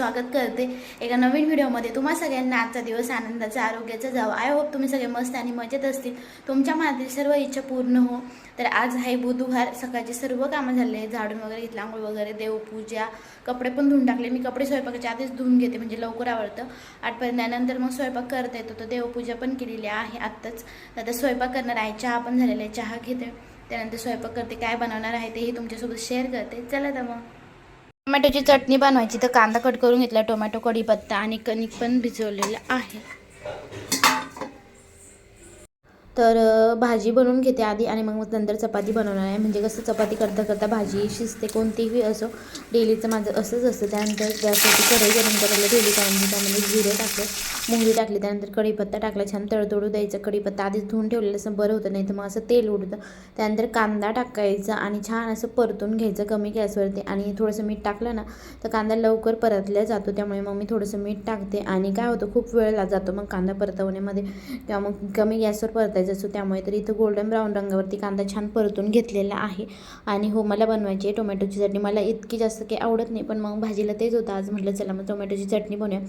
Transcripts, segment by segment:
स्वागत करते. एका नवीन व्हिडिओमध्ये तुम्हा सगळ्यांना आजचा दिवस आनंदाचा आरोग्याचा जावं. आय होप तुम्ही सगळे मस्त आणि मजेत असतील. तुमच्या मनातील सर्व इच्छा पूर्ण हो. तर आज आहे बुधवार. सकाळचे सर्व कामं झाले झाडून वगैरे घेतलं आंघोळ वगैरे देवपूजा. कपडे पण धुवून टाकले. मी कपडे स्वयंपाकाच्या आधीच धुवून घेते म्हणजे लवकर आवडतं. आठपर्यंत मग स्वयंपाक करता येतो. तर देवपूजा पण केलेली आहे आत्ताच. आता स्वयंपाक करणार आहे. चहा पण झालेला आहे. चहा घेते. त्यानंतर स्वयंपाक करते. काय बनवणार आहे तेही तुमच्यासोबत शेअर करते. चला तर मग. टोमॅटोची चटणी बनवायची. तर कांदा कट करून घेतला टोमॅटो कढीपत्ता आणि कणिक पण भिजवलेलं आहे. तर भाजी बनवून घेते आधी आणि मग नंतर चपाती बनवणार आहे. म्हणजे कसं चपाती करता करता भाजी शिजते कोणतीही असो डेलीचं माझं असंच असतं. त्यानंतर त्यासाठी कढई गरम करायला ठेवली त्यानंतर त्यामध्ये जिरे टाकले मोहरी टाकली त्यानंतर कढीपत्ता टाकला छान तळतळू द्यायचं कढीपत्ता. आधीच धुवून ठेवलेलं असं बरं होतं नाही तर मग असं तेल उडतं. त्यानंतर कांदा टाकायचा आणि छान असं परतून घ्यायचं कमी गॅसवरती. आणि थोडंसं मीठ टाकलं ना तर कांदा लवकर परतल्या जातो. त्यामुळे मग मी थोडंसं मीठ टाकते. आणि काय होतं खूप वेळ जातो मग कांदा परतवण्यामध्ये. किंवा मग कमी गॅसवर परतायचं. असतो. त्यामुळे तर इथं गोल्डन ब्राऊन रंगावरती कांदा छान परतून घेतलेला आहे. आणि हो मला बनवायची आहे टोमॅटोची चटणी. मला इतकी जास्त काही आवडत नाही पण मग भाजीला तेच होतं. आज म्हटलं चला मग टोमॅटोची चटणी बनवूया.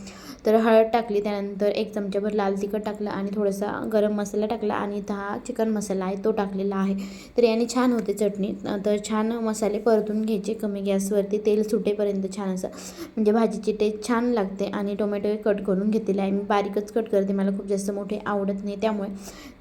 तर हळद टाकली त्यानंतर एक चमच्याभर लाल तिखट टाकलं आणि थोडासा गरम मसाला टाकला आणि इथं हा चिकन मसाला आहे तो टाकलेला आहे. तर याने छान होते चटणी. तर छान मसाले परतून घ्यायचे कमी गॅसवरती. तेल सुटेपर्यंत छान असं म्हणजे भाजीची टेस्ट छान लागते आणि टोमॅटो कट करून घेतलेले आहे. मी बारीकच कट करते मला खूप जास्त मोठे आवडत नाही त्यामुळे.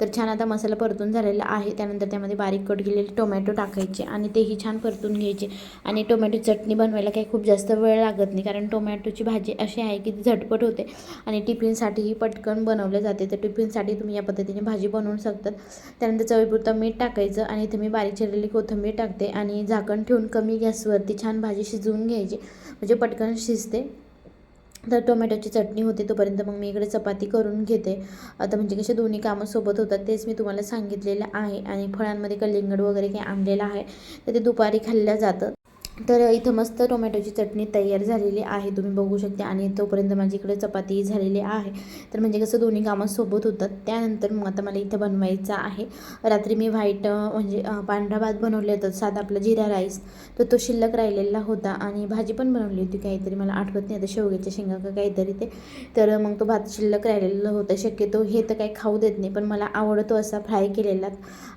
तर छान आता मसाला परतून झालेला आहे. त्यानंतर त्यामध्ये बारीक कट केलेले टोमॅटो टाकायचे आणि तेही छान परतून घ्यायचे. आणि टोमॅटो चटणी बनवायला काही खूप जास्त वेळ लागत नाही कारण टोमॅटोची भाजी अशी आहे की ती झटपट होते आणि टिफिनसाठीही पटकन बनवलं जाते. तर टिफिनसाठी तुम्ही या पद्धतीने भाजी बनवू शकतात. त्यानंतर चवीपुरतं मीठ टाकायचं आणि इथे मी बारीक चिरलेली कोथिंबीर टाकते आणि झाकण ठेवून कमी गॅसवरती छान भाजी शिजवून घ्यायची. म्हणजे पटकन शिजते. तर टोमॅटोची चटणी होते तोपर्यंत मग मी इकडे चपाती करून घेते. आता म्हणजे कसे दोन्ही कामं सोबत होतात तेच मी तुम्हाला सांगितलेलं आहे. आणि फळांमध्ये कलिंगड वगैरे काही आणलेलं आहे. तर ते दुपारी खाल्लं जातं. तर इथं मस्त टोमॅटोची चटणी तयार झालेली आहे. तुम्ही बघू शकता. आणि तोपर्यंत माझी इकडे चपाती झालेली आहे. तर म्हणजे कसं दोन्ही कामं सोबत होतात. त्यानंतर मग आता मला इथं बनवायचं आहे. रात्री मी व्हाईट म्हणजे पांढरा भात बनवले होतं. साधा आपला जिरा राईस. तर तो शिल्लक राहिलेला होता. आणि भाजी पण बनवली होती. काहीतरी मला आठवत नाही. आता शेवग्याच्या शेंगा का काहीतरी ते. तर मग तो भात शिल्लक राहिलेला होता. शक्यतो हे तर काही खाऊ देत नाही. पण मला आवडतो असा फ्राय केलेला.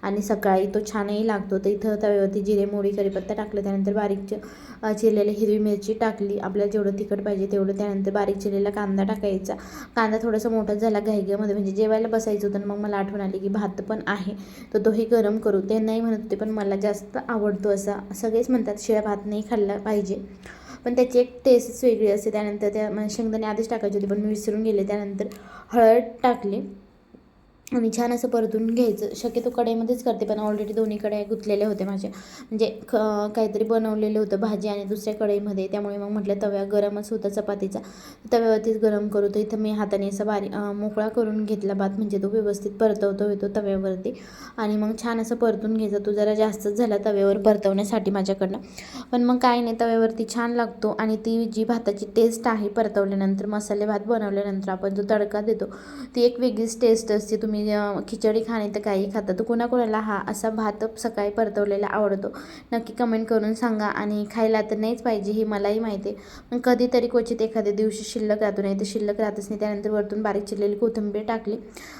आणि सकाळी तो छानही लागतो. तर इथं तव्यावरती जिरे मोडी करीपत्ता टाकलं. त्यानंतर बारीक चि- चिरलेली हिरवी मिरची टाकली. आपल्याला जेवढं तिखट पाहिजे तेवढं त्यानंतर बारीक चिरलेला कांदा टाकायचा. कांदा थोडासा मोठा झाला घाईघाईमध्ये म्हणजे जेवायला बसायचं होतं मग मला आठवण आली की भात पण आहे. तर तोही गरम करू. ते नाही म्हणत होते पण मला जास्त आवडतो असा. सगळेच म्हणतात शिळा भात नाही खाल्ला पाहिजे. पण त्याची एक टेस्टच वेगळी असते. त्यानंतर त्या म्हणजे शेंगदाणे आधीच टाकायचे होते पण मी विसरून गेले. त्यानंतर हळद टाकली. आणि छान असं परतून घ्यायचं. शक्यतो कढईमध्येच करते पण ऑलरेडी दोन्ही कढया गुंतलेल्या होत्या माझ्या. म्हणजे क काहीतरी बनवलेलं होतं भाजी आणि दुसऱ्या कढईमध्ये. त्यामुळे मग म्हटलं तव्या गरमच होता चपातीचा. तव्यावरतीच गरम करू. तर इथं मी हाताने असं बारी मोकळा करून घेतला भात. म्हणजे तो व्यवस्थित परतवतो येतो तव्यावरती. आणि मग छान असं परतून घ्यायचा. तो जरा जास्तच झाला तव्यावर परतवण्यासाठी माझ्याकडनं. पण मग काय नाही तव्यावरती छान लागतो. आणि ती जी भाताची टेस्ट आहे परतवल्यानंतर मसाले भात बनवल्यानंतर आपण जो तडका देतो ती एक वेगळीच टेस्ट असते. तुम्ही खिचडी खाणे तर काही खातं तर कोणाकोणाला हा असा भात सकाळी परतवलेला आवडतो नक्की कमेंट करून सांगा आणि खायला तर नाहीच पाहिजे हे मलाही माहिती आहे. पण कधीतरी क्वचित एखाद्या दिवशी शिल्लक राहतो नाही तर शिल्लक राहतच नाही. त्यानंतर वरतून बारीक चिरलेली कोथिंबीर टाकली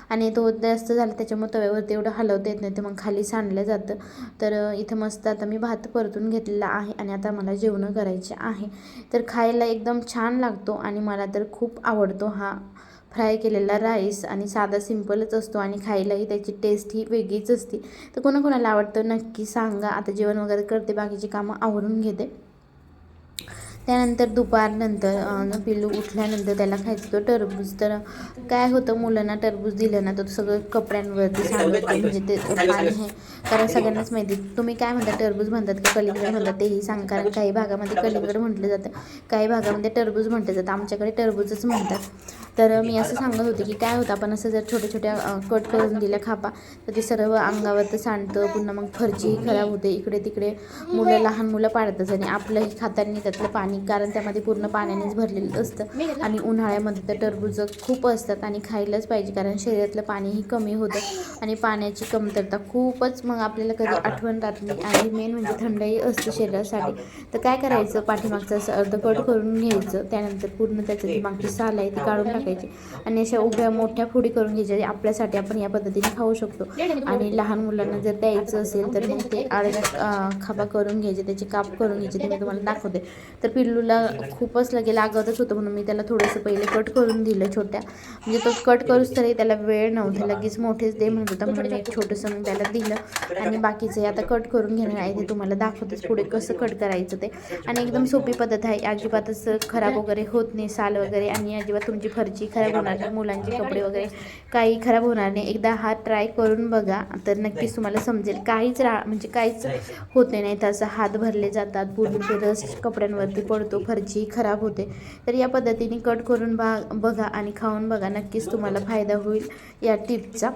आणि तो जास्त झाला त्याच्यामुळे तव्यावरती एवढं हलवता येत नाही तर मग खाली सांडलं जातं. तर इथं मस्त आता मी भात परतून घेतलेला आहे आणि आता मला जेवणं करायचे आहे. तर खायला एकदम छान लागतो आणि मला तर खूप आवडतो हा फ्राय केलेला राईस आणि साधा सिम्पलच असतो आणि खायलाही त्याची टेस्ट ही वेगळीच असते. तर कोणाकोणाला आवडतं नक्की सांगा. आता जेवण वगैरे करते बाकीची कामं आवरून घेते. त्यानंतर दुपारनंतर पिल्लू उठल्यानंतर त्याला खायचं तो टरबूज. तर काय होतं मुलांना टरबूज दिलं ना तर सगळं कपड्यांवरती सांगतो म्हणजे ते पाणी आहे. कारण सगळ्यांनाच माहिती तुम्ही काय म्हणता टरबूज म्हणतात की कलिंगड म्हणतात तेही सांग. कारण काही भागामध्ये कलिंगड म्हटलं जातं. काही भागामध्ये टरबूज म्हटलं जातं. आमच्याकडे टरबूजच म्हणतात. तर मी असं सांगत होते की काय होतं आपण असं जर छोट्या छोट्या कट करून दिल्या खापा तर ते सर्व अंगावर तर सांडतं पुन्हा मग फरची खराब होते इकडे तिकडे मुलं लहान मुलं पाडतच आणि आपलंही खाताना त्यातलं पाणी कारण त्यामध्ये पूर्ण पाण्यानेच भरलेलं असतं आणि उन्हाळ्यामध्ये तर टरबूज खूप असतात आणि खायलाच पाहिजे कारण शरीरातलं पाणीही कमी होतं आणि पाण्याची कमतरता खूपच मग आपल्याला कधी आठवण राहत नाही आणि मेन म्हणजे थंडाई असते शरीरासाठी. तर काय करायचं पाठीमागचं असं अर्ध कट करून घ्यायचं त्यानंतर पूर्ण त्याचं जी मागची साल आहे ती काढून टाकायची. आणि अशा उभ्या मोठ्या फोडी करून घ्यायच्या आपल्यासाठी आपण या पद्धतीने खाऊ शकतो. आणि लहान मुलांना जर द्यायचं असेल तर मग ते आळ्या खापा करून घ्यायचे त्याचे काप करून घ्यायचे ते मी तुम्हाला दाखवते. तर पिल्लूला खूपच लगे लागतच होतं म्हणून मी त्याला थोडंसं पहिले कट करून दिलं छोट्या. म्हणजे तो कट करूच तरी त्याला वेळ नव्हता लगेच मोठेच दे म्हणत होता म्हणून एक छोटंसं मग त्याला दिलं. आणि बाकीचे आता कट करून घेणार आहे ते तुम्हाला दाखवतेच पुढे कसं कट करायचं ते. आणि एकदम सोपी पद्धत आहे अजिबातच खराब वगैरे होत नाही साल वगैरे आणि अजिबात तुमची फरची खराब होणार नाही. मुलांचे कपडे वगैरे काही खराब होणार नाही. एकदा हा ट्राय करून बघा तर नक्कीच तुम्हाला समजेल. काहीच रा म्हणजे काहीच होत नाही. असं हात भरले जातात पूर्ण ते रस कपड्यांवरती पडतो फरची खराब होते. तर या पद्धतीने कट करून बा बघा आणि खाऊन बघा. नक्कीच तुम्हाला फायदा होईल या टिपचा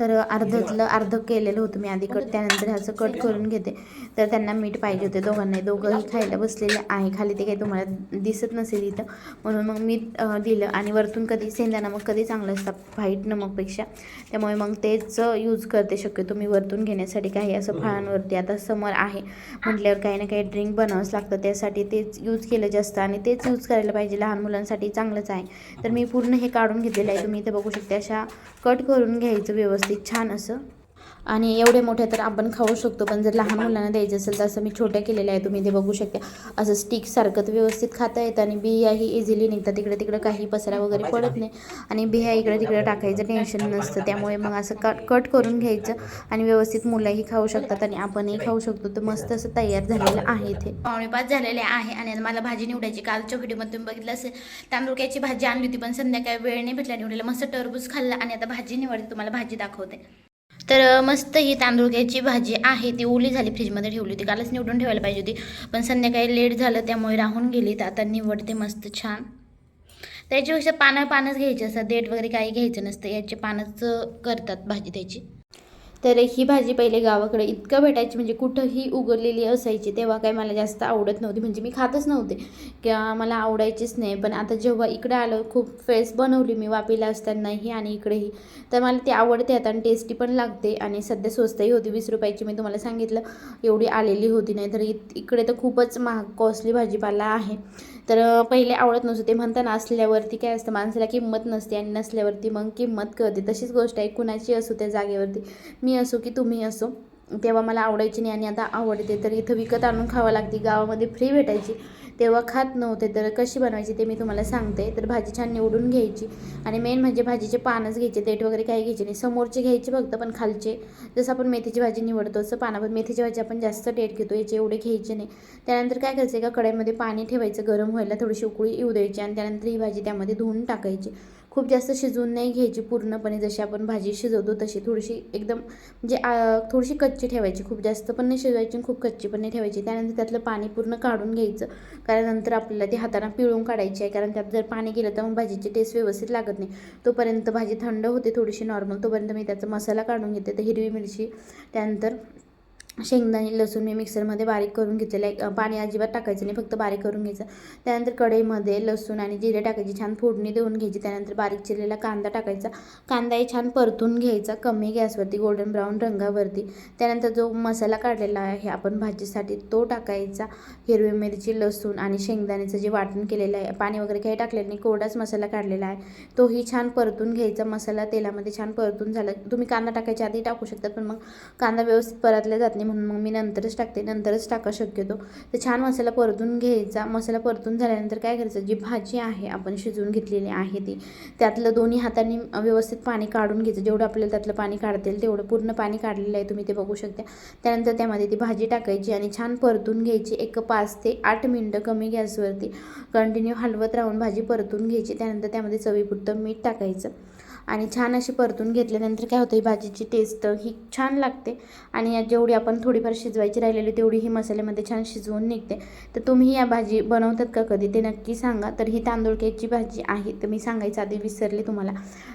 तर अर्धतलं अर्ध केलेलं होतं मी आधी कट त्यानंतर ह्याचं कट करून घेते. तर त्यांना मीठ पाहिजे होते दोघांनाही दोघंही खायला बसलेले आहे. खाली ते काही तुम्हाला दिसत नसेल इथं. म्हणून मग मीठ दिलं. आणि वरतून कधी सेंदा नमक कधी चांगलं असतं. व्हाईट नमकपेक्षा त्यामुळे मग तेच यूज करते शक्यतो मी वरतून घेण्यासाठी. काही असं फळांवरती. आता समर आहे. म्हटल्यावर काही ना काही ड्रिंक बनावंच लागतं. त्यासाठी तेच यूज केलं जास्त. आणि तेच यूज करायला पाहिजे. लहान मुलांसाठी चांगलंच आहे. तर मी पूर्ण हे काढून घेतलेलं आहे. तुम्ही इथे बघू शकता. अशा कट करून घ्यायचं व्यवस्थित. छान असं. आणि एवढे मोठे तर आपण खाऊ शकतो पण जर लहान मुलांना द्यायचं असेल तर असं मी छोट्या केलेल्या आहे तुम्ही ते बघू शकता. असं स्टिकसारखं तर व्यवस्थित खाता येतं आणि बियाही इझिली निघतात. तिकडे तिकडे काही पसरा वगैरे पडत नाही. आणि बिया इकडे तिकडे टाकायचं टेन्शन नसतं. त्यामुळे मग असं कट कट करून घ्यायचं आणि व्यवस्थित मुलंही खाऊ शकतात आणि आपणही खाऊ शकतो. तर मस्त असं तयार झालेलं आहे इथे. पावणे पाच झालेले आहे आणि मला भाजी निवडायची. कालच्या व्हिडिओमध्ये तुम्ही बघितलं असेल. तांदुळक्याची भाजी आणली होती पण संध्याकाळी वेळ नाही भेटला. निवडायला मस्त टरबूज खाल्ला आणि आता भाजी निवडते. तुम्हाला भाजी दाखवते. तर मस्त ही तांदूळक्याची भाजी आहे. ती ओली झाली फ्रीजमध्ये ठेवली होती. कालच निवडून ठेवायला पाहिजे होती. पण संध्याकाळी लेट झालं त्यामुळे राहून गेली. तर आता निवडते मस्त छान. त्याच्यापेक्षा पानं पानच घ्यायची. असतात देठ वगैरे काही घ्यायचं नसतं. याचे पानच करतात भाजी त्याची. तर ही भाजी पहिले गावाकडे इतकं भेटायची म्हणजे कुठंही उगवलेली असायची तेव्हा काय मला जास्त आवडत नव्हती. म्हणजे मी खातच नव्हते. किंवा मला आवडायचीच नाही. पण आता जेव्हा इकडे आलं खूप फेस बनवली मी वापीला असतानाही आणि इकडेही. तर मला ती आवडते आता आणि टेस्टी पण लागते. आणि सध्या स्वस्तही होती वीस रुपयाची. मी तुम्हाला सांगितलं एवढी आलेली होती नाही. तर इत इकडे तर खूपच महाग कॉस्टली भाजीपाला आहे. तर पहिले आवडत नसतं ते म्हणताना असल्यावरती काय असतं माणसाला किंमत नसते आणि नसल्यावरती मग किंमत कळते. तशीच गोष्ट आहे कुणाची असो त्या जागेवरती. मी असो की तुम्ही असो तेव्हा मला आवडायची नाही आणि आता आवडते. तर इथं विकत आणून खावं लागते. गावामध्ये फ्री भेटायची. तेव्हा खात नव्हते तर कशी बनवायची ते मी तुम्हाला सांगते. तर भाजी छान निवडून घ्यायची. आणि मेन म्हणजे भाजीचे पानच घ्यायचे. देठ वगैरे काही घ्यायचे नाही. समोरचे घ्यायचे फक्त पण खालचे. जसं आपण मेथीची भाजी निवडतो तसं पानावर मेथीची भाजी आपण जास्त डेट घेतो. याचे एवढे घ्यायचे नाही. त्यानंतर काय करायचं? एका कढईमध्ये पाणी ठेवायचं. गरम व्हायला थोडीशी उकळी येऊ द्यायची. आणि त्यानंतर ही भाजी त्यामध्ये धुवून टाकायची. खूप जास्त शिजवून नाही घ्यायची पूर्णपणे. जशी आपण भाजी शिजवतो तशी थोडीशी एकदम म्हणजे थोडीशी कच्ची ठेवायची. खूप जास्त पण नाही शिजवायची आणि खूप कच्ची पण नाही ठेवायची. त्यानंतर त्यातलं पाणी पूर्ण काढून घ्यायचं. कारण नंतर आपल्याला ती हाताने पिळून काढायची आहे. कारण त्यात जर पाणी गेलं तर मग भाजीची टेस्ट व्यवस्थित लागत नाही. तोपर्यंत भाजी थंड होते थोडीशी नॉर्मल तोपर्यंत मी त्याचा मसाला काढून घेते. तर हिरवी मिरची त्यानंतर शेंगदाणे लसूण मी मिक्सरमध्ये बारीक करून घेतलेलं आहे. पाणी अजिबात टाकायचं नाही फक्त बारीक करून घ्यायचं. त्यानंतर कढईमध्ये लसूण आणि जिरे टाकायची छान फोडणी देऊन घ्यायची. त्यानंतर बारीक चिरलेला कांदा टाकायचा. कांदाही छान परतून घ्यायचा कमी गॅसवरती गोल्डन ब्राऊन रंगावरती. त्यानंतर जो मसाला काढलेला आहे आपण भाजीसाठी तो टाकायचा. हिरवी मिरची लसूण आणि शेंगदाण्याचं जे वाटण केलेलं आहे पाणी वगैरे काही टाकलेलं नाही कोरडाच मसाला काढलेला आहे. तोही छान परतून घ्यायचा मसाला तेलामध्ये छान परतून झाला. तुम्ही कांदा टाकायच्या आधी टाकू शकतात पण मग कांदा व्यवस्थित परतला जात नाही. म्हणून मग मी नंतरच टाकते नंतरच टाका शक्यतो. तर छान मसाला परतून घ्यायचा. मसाला परतून झाल्यानंतर काय करायचं? जी भाजी आहे आपण शिजवून घेतलेली आहे ती त्यातलं दोन्ही हातांनी व्यवस्थित पाणी काढून घ्यायचं. जेवढं आपल्याला त्यातलं पाणी काढता येईल तेवढं पूर्ण पाणी काढलेलं आहे तुम्ही ते बघू शकता. त्यानंतर त्यामध्ये ती भाजी टाकायची आणि छान परतून घ्यायची. एक पाच ते आठ मिनटं कमी गॅसवरती. कंटिन्यू हलवत राहून भाजी परतून घ्यायची. त्यानंतर त्यामध्ये चवीपुरतं मीठ टाकायचं. आणि छान अशी परतून घेतल्यानंतर काय होतं ही भाजीची टेस्ट ही छान लागते. आणि या जेवढी आपण थोडीफार शिजवायची राहिलेली तेवढी ही मसाल्यामध्ये छान शिजवून निघते. तर तुम्ही या भाजी बनवतात का कधी ते नक्की सांगा. तर ही तांदूळक्याची भाजी आहे तर मी सांगायचं आधी विसरले तुम्हाला.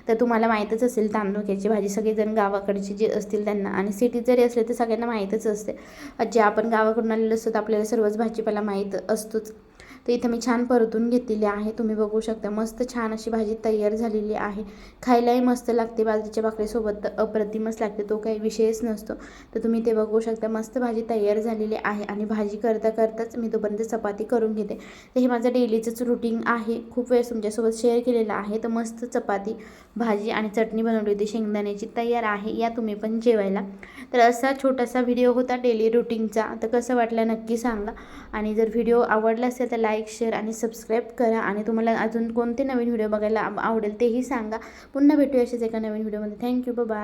तर तुम्हाला माहीतच असेल तांदूळक्याची भाजी सगळेजण गावाकडचे जे असतील त्यांना. आणि सिटीत जरी असले तर सगळ्यांना माहीतच असते. जे आपण गावाकडून आलेलो असतो तर आपल्याला सर्वच भाजीपाला माहीत असतोच. तर इथं मी छान परतून घेतलेली आहे. तुम्ही बघू शकता मस्त छान अशी भाजी तयार झालेली आहे. खायलाही मस्त लागते बाजरीच्या भाकरीसोबत अप्रतिमच लागते तो काही विषयच नसतो. तर तुम्ही ते बघू शकता मस्त भाजी तयार झालेली आहे आणि भाजी करता करताच मी तोपर्यंत चपाती करून घेते. तर हे माझं डेलीचंच रुटीन आहे खूप वेळेस तुमच्यासोबत शेअर केलेलं आहे. तर मस्त चपाती भाजी आणि चटणी बनवली होती शेंगदाण्याची तयार आहे या तुम्ही पण जेवायला. तर असा छोटासा व्हिडिओ होता डेली रुटीनचा तर कसं वाटलं नक्की सांगा. आणि जर व्हिडिओ आवडला असेल तर लाईक शेअर आणि सबस्क्राईब करा आणि तुम्हाला अजून कोणते नवीन व्हिडिओ बघायला आवडेल तेही सांगा. पुन्हा भेटूया असेच एका नवीन व्हिडिओमध्ये. Thank you bye